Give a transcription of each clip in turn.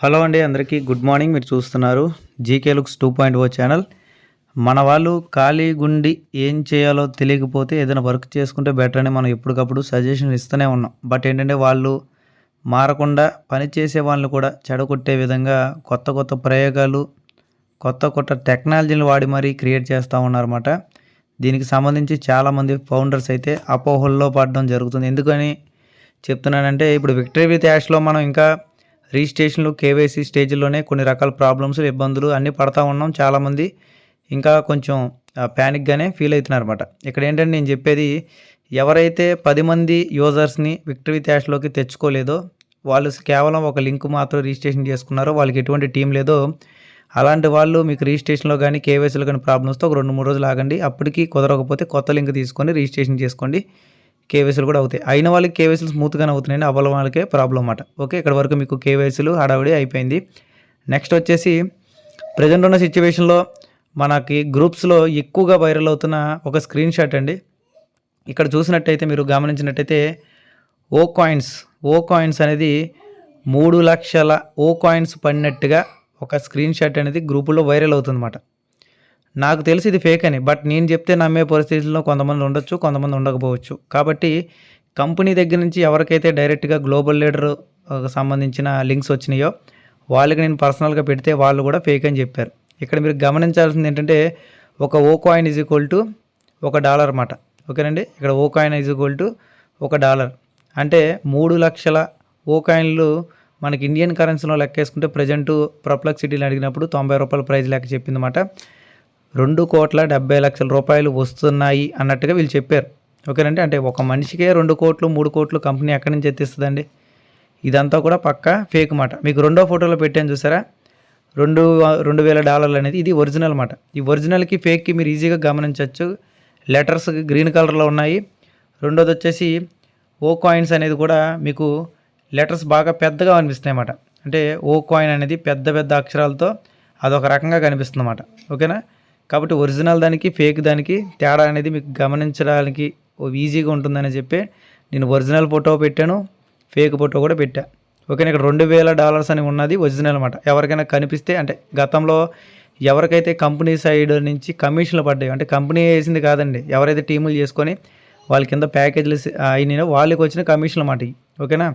Hello అండి అందరికీ good morning. మీరు చూస్తున్నారు GK looks two point O channel. మన వాళ్ళు ఖాళీ గుండి ఏం చేయాలో తెలియకపోతే ఏదైనా వర్క్ చేసుకుంటే బెటర్ అని మనం ఎప్పటికప్పుడు సజెషన్ ఇస్తూనే ఉన్నాం. బట్ ఏంటంటే వాళ్ళు మారకుండా పని చేసే వాళ్ళని కూడా చెడగొట్టే విధంగా కొత్త కొత్త ప్రయోగాలు కొత్త కొత్త టెక్నాలజీని వాడి మరీ క్రియేట్ చేస్తూ ఉన్నారన్నమాట. దీనికి సంబంధించి చాలామంది ఫౌండర్స్ అయితే అపోహల్లో పడడం జరుగుతుంది. ఎందుకని చెప్తున్నానంటే ఇప్పుడు విక్టరీ విత్ యాష్లో మనం ఇంకా రిజిస్ట్రేషన్లు కేవైసీ స్టేజ్లోనే కొన్ని రకాల ప్రాబ్లమ్స్ ఇబ్బందులు అన్నీ పడతా ఉన్నాం చాలామంది. ఇంకా కొంచెం ప్యానిక్గానే ఫీల్ అవుతున్నారు అనమాట ఇక్కడ ఏంటంటే నేను చెప్పేది ఎవరైతే పది మంది యూజర్స్ని విక్టరీ విత్ తెచ్చుకోలేదో వాళ్ళు కేవలం ఒక లింక్ మాత్రం రిజిస్ట్రేషన్ చేసుకున్నారో వాళ్ళకి ఎటువంటి టీం లేదో అలాంటి వాళ్ళు మీకు రిజిస్ట్రేషన్లో కానీ కేవైసీలో కానీ ప్రాబ్లమ్స్తో ఒక రెండు మూడు రోజులు ఆగండి. అప్పటికి కుదరకపోతే కొత్త లింక్ తీసుకొని రిజిస్ట్రేషన్ చేసుకోండి. కేవైసీలు కూడా అవుతాయి. అయిన వాళ్ళకి కేవైసీలు స్మూత్గానే అవుతున్నాయండి అవ్వల వాళ్ళకే ప్రాబ్లం అన్నమాట. ఓకే ఇక్కడ వరకు మీకు కేవైసీలు హడావిడి అయిపోయింది. నెక్స్ట్ వచ్చేసి ప్రజెంట్ ఉన్న సిచ్యువేషన్లో మనకి గ్రూప్స్లో ఎక్కువగా వైరల్ అవుతున్న ఒక స్క్రీన్ షాట్ అండి. ఇక్కడ చూసినట్టయితే మీరు గమనించినట్టయితే ఓ కాయిన్స్ ఓ కాయిన్స్ అనేది మూడు లక్షల ఓ కాయిన్స్ పడినట్టుగా ఒక స్క్రీన్ షాట్ అనేది గ్రూపులో వైరల్ అవుతుందన్నమాట. నాకు తెలిసి ఇది ఫేక్ అని బట్ నేను చెప్తే నమ్మే పరిస్థితుల్లో కొంతమంది ఉండొచ్చు కొంతమంది ఉండకపోవచ్చు. కాబట్టి కంపెనీ దగ్గర నుంచి ఎవరికైతే డైరెక్ట్గా గ్లోబల్ లీడర్ సంబంధించిన లింక్స్ వచ్చినాయో వాళ్ళకి నేను పర్సనల్గా పెడితే వాళ్ళు కూడా ఫేక్ అని చెప్పారు. ఇక్కడ మీరు గమనించాల్సింది ఏంటంటే ఒక O coin is equal to ఒక డాలర్ అన్నమాట. ఓకేనండి ఇక్కడ O coin is equal to ఒక డాలర్ అంటే మూడు లక్షల ఓ కాయిన్లు మనకి ఇండియన్ కరెన్సీలో లెక్కేసుకుంటే ప్రజెంట్ ప్రొప్లెక్సిటీని అడిగినప్పుడు తొంభై రూపాయల ప్రైజ్ లెక్క చెప్పిందన్నమాట. రెండు కోట్ల డెబ్బై లక్షల రూపాయలు వస్తున్నాయి అన్నట్టుగా వీళ్ళు చెప్పారు. ఓకేనండి? అంటే ఒక మనిషికే రెండు కోట్లు మూడు కోట్లు కంపెనీ ఎక్కడి నుంచి ఎత్తిస్తుందండి? ఇదంతా కూడా పక్కా ఫేక్ మాట. మీకు రెండో ఫోటోలో పెట్టాను చూసారా? రెండు రెండు వేల డాలర్లు అనేది ఇది ఒరిజినల్ మాట. ఈ ఒరిజినల్కి ఫేక్కి మీరు ఈజీగా గమనించవచ్చు. లెటర్స్ గ్రీన్ కలర్లో ఉన్నాయి. రెండోది వచ్చేసి ఓ కాయిన్స్ అనేది కూడా మీకు లెటర్స్ బాగా పెద్దగా అనిపిస్తున్నాయి అన్నమాట అంటే ఓ కాయిన్ అనేది పెద్ద పెద్ద అక్షరాలతో అదొక రకంగా కనిపిస్తుంది అన్నమాట ఓకేనా? కాబట్టి ఒరిజినల్ దానికి ఫేక్ దానికి తేడా అనేది మీకు గమనించడానికి ఈజీగా ఉంటుందని చెప్పి నేను ఒరిజినల్ ఫోటో పెట్టాను ఫేక్ ఫోటో కూడా పెట్టా. ఓకేనా ఇక్కడ రెండు వేల డాలర్స్ అని ఉన్నది ఒరిజినల్ అనమాట ఎవరికైనా కనిపిస్తే అంటే గతంలో ఎవరికైతే కంపెనీ సైడ్ నుంచి కమిషన్లు పడ్డాయి అంటే కంపెనీ వేసింది కాదండి ఎవరైతే టీములు చేసుకొని వాళ్ళ కింద ప్యాకేజీలు అయినాయో వాళ్ళకి వచ్చిన కమిషన్లు అన్నమాట ఓకేనా?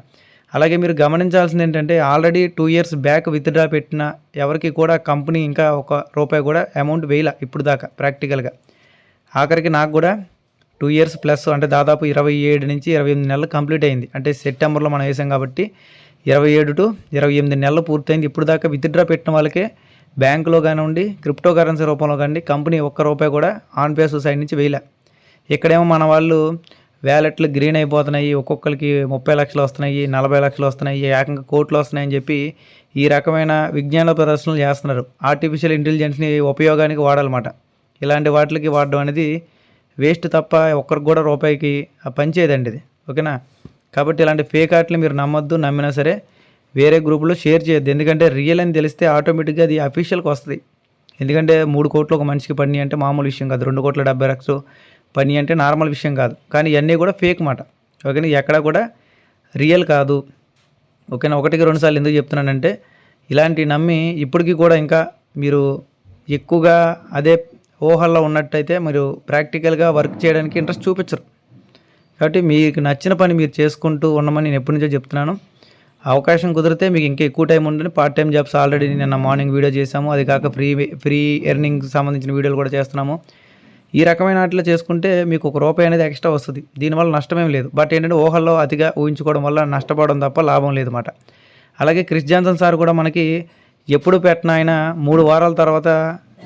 అలాగే మీరు గమనించాల్సింది ఏంటంటే already two years back withdraw పెట్టిన ఎవరికి కూడా కంపెనీ ఇంకా ఒక రూపాయి కూడా అమౌంట్ వేయలే ఇప్పుడు దాకా ప్రాక్టికల్గా ఆఖరికి నాకు కూడా టూ ఇయర్స్ ప్లస్ అంటే దాదాపు ఇరవై ఏడు నుంచి ఇరవై ఎనిమిది నెలలు కంప్లీట్ అయింది. అంటే సెప్టెంబర్లో మనం వేసాం కాబట్టి ఇరవై ఏడు టు ఇరవై ఎనిమిది నెలలు పూర్తయింది. ఇప్పుడు దాకా విత్డ్రా పెట్టిన వాళ్ళకే బ్యాంకులో కానివ్వండి క్రిప్టో కరెన్సీ రూపంలో కానీ కంపెనీ ఒక్క రూపాయి కూడా ఆన్ పేస్ సైడ్ నుంచి వేయలే. ఇక్కడేమో మన వాళ్ళు వ్యాలెట్లు గ్రీన్ అయిపోతున్నాయి ఒక్కొక్కరికి ముప్పై లక్షలు వస్తున్నాయి నలభై లక్షలు వస్తున్నాయి ఏకంగా కోట్లు వస్తున్నాయని చెప్పి ఈ రకమైన విజ్ఞాన ప్రదర్శనలు చేస్తున్నారు. ఆర్టిఫిషియల్ ఇంటెలిజెన్స్ని ఉపయోగానికి వాడాలన్నమాట. ఇలాంటి వాటికి వాడడం అనేది వేస్ట్ తప్ప ఒక్కరికి కూడా రూపాయికి పనిచేయదండి ఇది. ఓకేనా? కాబట్టి ఇలాంటి ఫేక్ ఆర్ట్లు మీరు నమ్మొద్దు నమ్మినా సరే వేరే గ్రూపులో షేర్ చేయొద్దు. ఎందుకంటే రియల్ అని తెలిస్తే ఆటోమేటిక్గా అది అఫీషియల్కి వస్తుంది. ఎందుకంటే మూడు కోట్లు ఒక మనిషికి పని అంటే మామూలు విషయం కాదు. రెండు కోట్ల డెబ్బై లక్షలు పని అంటే నార్మల్ విషయం కాదు. కానీ ఇవన్నీ కూడా ఫేక్ మాట. ఓకేనా? ఎక్కడ కూడా రియల్ కాదు. ఓకేనా? ఒకటికి రెండు సార్లు ఎందుకు చెప్తున్నానంటే ఇలాంటివి నమ్మి ఇప్పటికీ కూడా ఇంకా మీరు ఎక్కువగా అదే ఊహల్లో ఉన్నట్టయితే మీరు ప్రాక్టికల్గా వర్క్ చేయడానికి ఇంట్రెస్ట్ చూపించరు. కాబట్టి మీకు నచ్చిన పని మీరు చేసుకుంటూ ఉండమని నేను ఎప్పటి నుంచో చెప్తున్నాను. అవకాశం కుదిరితే మీకు ఇంకా ఎక్కువ టైం ఉందని పార్ట్ టైం జాబ్స్ ఆల్రెడీ నిన్న మార్నింగ్ వీడియో చేసాము అది కాక ఫ్రీ ఫ్రీ ఎర్నింగ్ సంబంధించిన వీడియోలు కూడా చేస్తున్నాము. ఈ రకమైన వాటిలో చేసుకుంటే మీకు ఒక రూపాయి అనేది ఎక్స్ట్రా వస్తుంది. దీనివల్ల నష్టమేం లేదు. బట్ ఏంటంటే ఊహల్లో అతిగా ఊహించుకోవడం వల్ల నష్టపోవడం తప్ప లాభం లేదన్నమాట అలాగే క్రిస్ జాన్సన్ సార్ కూడా మనకి ఎప్పుడు పెట్టిన ఆయన మూడు వారాల తర్వాత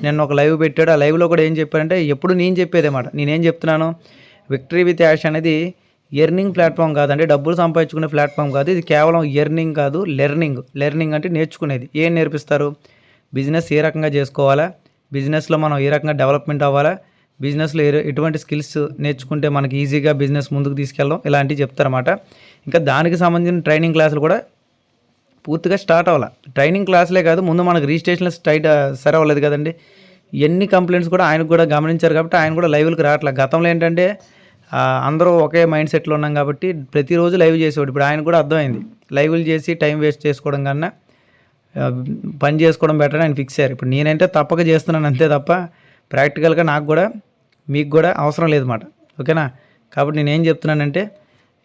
నేను ఒక లైవ్ పెట్టాడు. ఆ లైవ్లో కూడా ఏం చెప్పారంటే ఎప్పుడు నేను చెప్పేదేమాట నేనేం చెప్తున్నాను? విక్టరీ విత్ యాష్ అనేది ఎర్నింగ్ ప్లాట్ఫామ్ కాదండి. డబ్బులు సంపాదించుకునే ప్లాట్ఫామ్ కాదు. ఇది కేవలం ఎర్నింగ్ కాదు లెర్నింగ్. లెర్నింగ్ అంటే నేర్చుకునేది. ఏం నేర్పిస్తారు? బిజినెస్ ఏ రకంగా చేసుకోవాలా? బిజినెస్లో మనం ఏ రకంగా డెవలప్మెంట్ అవ్వాలా? బిజినెస్లో ఎటువంటి స్కిల్స్ నేర్చుకుంటే మనకి ఈజీగా బిజినెస్ ముందుకు తీసుకెళ్ళడం ఇలాంటివి చెప్తారన్నమాట. ఇంకా దానికి సంబంధించిన ట్రైనింగ్ క్లాసులు కూడా పూర్తిగా స్టార్ట్ అవ్వాలి. ట్రైనింగ్ క్లాసులే కాదు ముందు మనకు రిజిస్ట్రేషన్ స్టైట్ సరే అవ్వలేదు కదండి. ఎన్ని కంప్లైంట్స్ కూడా ఆయనకు కూడా గమనించారు కాబట్టి ఆయన కూడా లైవ్కి రావట్లేదు గతంలో ఏంటంటే అందరూ ఒకే మైండ్ సెట్లో ఉన్నాం కాబట్టి ప్రతిరోజు లైవ్ చేసేవాడు. ఇప్పుడు ఆయన కూడా అర్థమైంది. లైవ్లు చేసి టైం వేస్ట్ చేసుకోవడం కన్నా పని చేసుకోవడం బెటర్ అని ఆయన ఫిక్స్ అయ్యారు. ఇప్పుడు నేనంటే తప్పక చేస్తున్నాను అంతే తప్ప ప్రాక్టికల్గా నాకు కూడా మీకు కూడా అవసరం లేదు మాట ఓకేనా? కాబట్టి నేను ఏం చెప్తున్నానంటే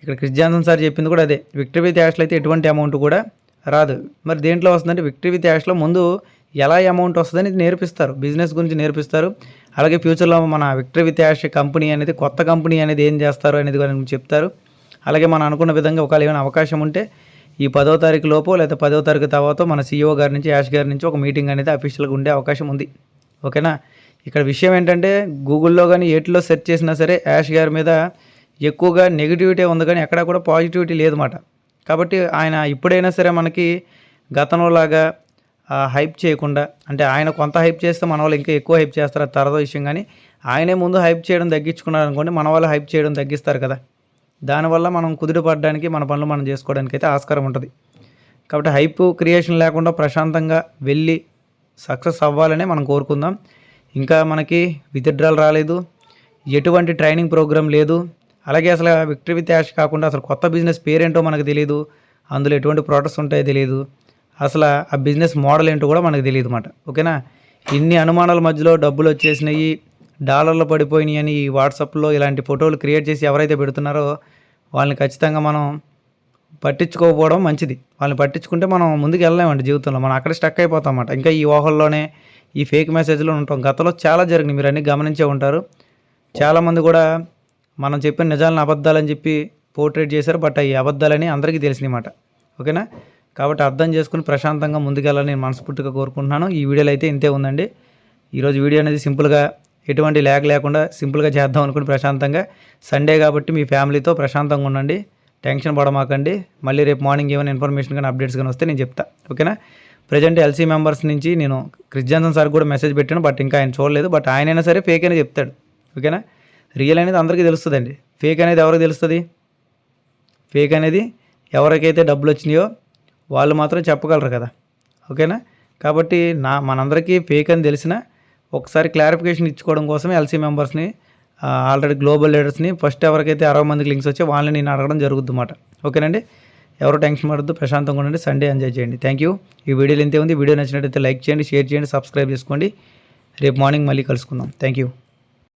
ఇక్కడ క్రిస్టియాన్సన్ సార్ చెప్పింది కూడా అదే. విక్టరీ విత్ యాష్లో అయితే ఎటువంటి అమౌంట్ కూడా రాదు. మరి దేంట్లో వస్తుందంటే విక్టరీ విత్ యాష్లో ముందు ఎలా అమౌంట్ వస్తుందని నేర్పిస్తారు. బిజినెస్ గురించి నేర్పిస్తారు. అలాగే ఫ్యూచర్లో మన విక్టరీ విత్ యాష్ కంపెనీ అనేది కొత్త కంపెనీ అనేది ఏం చేస్తారు అనేది గురించి చెప్తారు. అలాగే మనం అనుకున్న విధంగా ఒకవేళ ఏమైనా అవకాశం ఉంటే ఈ పదో తారీఖు లోపు లేదా పదో తారీఖు తర్వాత మన సీఈఓ గారి నుంచి యాష్ గారి నుంచి ఒక మీటింగ్ అనేది అఫీషియల్గా ఉండే అవకాశం ఉంది. ఓకేనా? ఇక్కడ విషయం ఏంటంటే గూగుల్లో కానీ ఏటిలో సెర్చ్ చేసినా సరే యాష్ గారి మీద ఎక్కువగా నెగిటివిటీ ఉంది కానీ ఎక్కడా కూడా పాజిటివిటీ లేదన్నమాట. కాబట్టి ఆయన ఇప్పుడైనా సరే మనకి గతంలో లాగా హైప్ చేయకుండా అంటే ఆయన కొంత హైప్ చేస్తే మన వాళ్ళు ఇంకా ఎక్కువ హైప్ చేస్తారు తరదో తర్వాత విషయం కానీ ఆయనే ముందు హైప్ చేయడం తగ్గించుకున్నారు అనుకోండి మన వాళ్ళు హైప్ చేయడం తగ్గిస్తారు కదా. దానివల్ల మనం కుదుట పడడానికి మన పనులు మనం చేసుకోవడానికి అయితే ఆస్కారం ఉంటుంది. కాబట్టి హైప్ క్రియేషన్ లేకుండా ప్రశాంతంగా వెళ్ళి సక్సెస్ అవ్వాలనే మనం కోరుకుందాం. ఇంకా మనకి విత్డ్రాల్ రాలేదు. ఎటువంటి ట్రైనింగ్ ప్రోగ్రామ్ లేదు. అలాగే అసలు విక్టరీ విత్ యాష్ కాకుండా అసలు కొత్త బిజినెస్ పేరేంటో మనకు తెలియదు అందులో ఎటువంటి ప్రోడక్ట్స్ ఉంటాయో తెలియదు అసలు ఆ బిజినెస్ మోడల్ ఏంటో కూడా మనకు తెలియదు అన్నమాట. ఓకేనా? ఇన్ని అనుమానాల మధ్యలో డబ్బులు వచ్చేసినాయి. డాలర్లు పడిపోయినాయి అని ఈ వాట్సాప్లో ఇలాంటి ఫోటోలు క్రియేట్ చేసి ఎవరైతే పెడుతున్నారో వాళ్ళని ఖచ్చితంగా మనం పట్టించుకోకపోవడం మంచిది. వాళ్ళని పట్టించుకుంటే మనం ముందుకు వెళ్ళలేమండి జీవితంలో. మనం అక్కడ స్టక్ అయిపోతాం అన్నమాట ఇంకా ఈ ఊహల్లోనే ఈ ఫేక్ మెసేజ్లో ఉంటాం. గతంలో చాలా జరిగినాయి. మీరు అన్నీ గమనించే ఉంటారు. చాలామంది కూడా మనం చెప్పిన నిజాలను అబద్ధాలని చెప్పి పోర్ట్రేట్ చేశారు. బట్ అవి అబద్ధాలని అందరికీ తెలిసినమాట ఓకేనా? కాబట్టి అర్థం చేసుకుని ప్రశాంతంగా ముందుకెళ్ళాలని నేను మనస్ఫూర్తిగా కోరుకుంటున్నాను. ఈ వీడియోలో అయితే ఇంతే ఉందండి. ఈరోజు వీడియో అనేది సింపుల్గా ఎటువంటి ల్యాగ్ లేకుండా సింపుల్గా చేద్దాం అనుకుని ప్రశాంతంగా సండే కాబట్టి మీ ఫ్యామిలీతో ప్రశాంతంగా ఉండండి. టెన్షన్ పడమాకండి. మళ్ళీ రేపు మార్నింగ్ ఏమైనా ఇన్ఫర్మేషన్ కానీ అప్డేట్స్ కానీ వస్తే నేను చెప్తా. ఓకేనా? ప్రజెంట్ ఎల్సీ మెంబర్స్ నుంచి నేను క్రిస్ సార్ కూడా మెసేజ్ పెట్టాను. బట్ ఇంకా ఆయన చూడలేదు. బట్ ఆయనైనా సరే ఫేక్ అనేది చెప్తాడు. ఓకేనా? రియల్ అనేది అందరికీ తెలుస్తుందండి. ఫేక్ అనేది ఎవరికి తెలుస్తుంది? ఫేక్ అనేది ఎవరికైతే డబ్బులు వచ్చినాయో వాళ్ళు మాత్రం చెప్పగలరు కదా. ఓకేనా? కాబట్టి నా మనందరికీ ఫేక్ అని తెలిసిన ఒకసారి క్లారిఫికేషన్ ఇచ్చుకోవడం కోసమే ఎల్సీ మెంబర్స్ని ఆల్రెడీ గ్లోబల్ లీడర్స్ని ఫస్ట్ ఎవరికైతే అరవై మందికి లింక్స్ వచ్చాయో వాళ్ళని నేను అడగడం జరుగుద్ది అన్నమాట ఓకేనండి? ఎవరు టెన్షన్ పడద్దు ప్రశాంతంగా ఉండండి సండే ఎంజాయ్ చేయండి. థ్యాంక్ యూ ఈ వీడియోలో ఇంతే ఉంది. వీడియో నచ్చినట్టయితే లైక్ చేయండి షేర్ చేయండి సబ్స్క్రైబ్ చేసుకోండి. రేపు మార్నింగ్ మళ్ళీ కలుసుకుందాం. Thank you